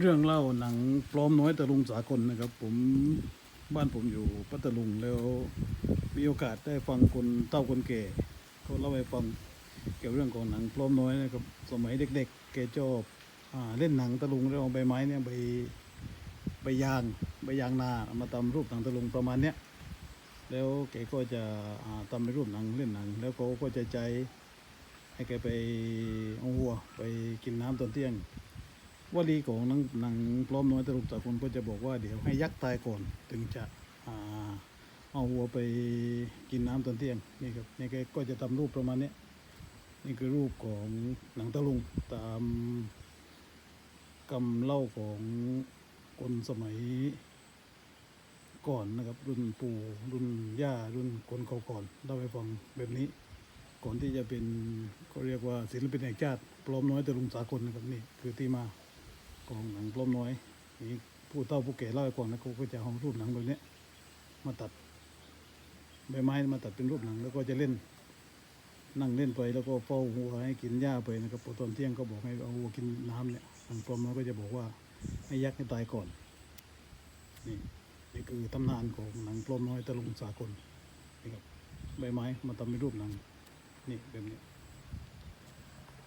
เรื่องเล่าหนังปลอมน้อยตะลุงสากลนะครับ ผมบ้านผมอยู่พัทลุงแล้วมีโอกาสได้ฟังคนเต้าคนแก่เขาเล่าให้ฟังเกี่ยวเรื่องของหนังปลอมน้อยนะครับสมัยเด็กๆ แกชอบอเล่นหนังตะลุงแล้วเอาใบไม้เนี่ยใบใบยางใบยางนาเอามาทำรูปหนังตะลุงประมาณเนี้ยแล้วแกก็จะทำเป็นรูปหนังเล่นหนัง แล้วเขาก็จะใจให้แกไปเอาวัวไปกินน้ำตอนเที่ยง วลีของหนังหนังปลอมน้อยตลกจากคนก็จะบอกว่าเดี๋ยวให้ยักษ์ตายก่อนถึงจะอเอาวัวไปกินน้ำตอนเที่ยงนี่ครับนี่แกก็จะทำรูปประมาณนี้นี่คือรูปของหนังตะลุงตามคำเล่าของคนสมัยก่อนนะครับ รุ่นปู่รุ่นย่ารุ่นคนเก่าก่อนเล่าให้ฟังแบบนี้ ก่อนที่จะเป็นเขาเรียกว่าศิลปินแห่งชาติปลอมน้อยตะลุงสากลนะครับนี่คือที่มา ของหนังปลอมน้อยนี่ผู้เฒ่าผู้แก่เล่าให้ฟังนะเขาก็จะเอารูปหนังแบบนี้มาตัดใบไม้มาตัดเป็นรูปหนัง แล้วก็จะเล่น นั่งเล่นไปแล้วก็เฝ้าวัวให้กินหญ้าไปนะครับพอตอนเที่ยงก็บอกให้เอาวัวกินน้ำเนี่ยหนังปลอมน้อยก็จะบอกว่าให้ยักษ์ให้ตายก่อนนี่นี่คือตำนานของหนังปลอมน้อยตะลุงสากลนี่ครับใบไม้มาทำเป็นรูปหนังนี่แบบนี้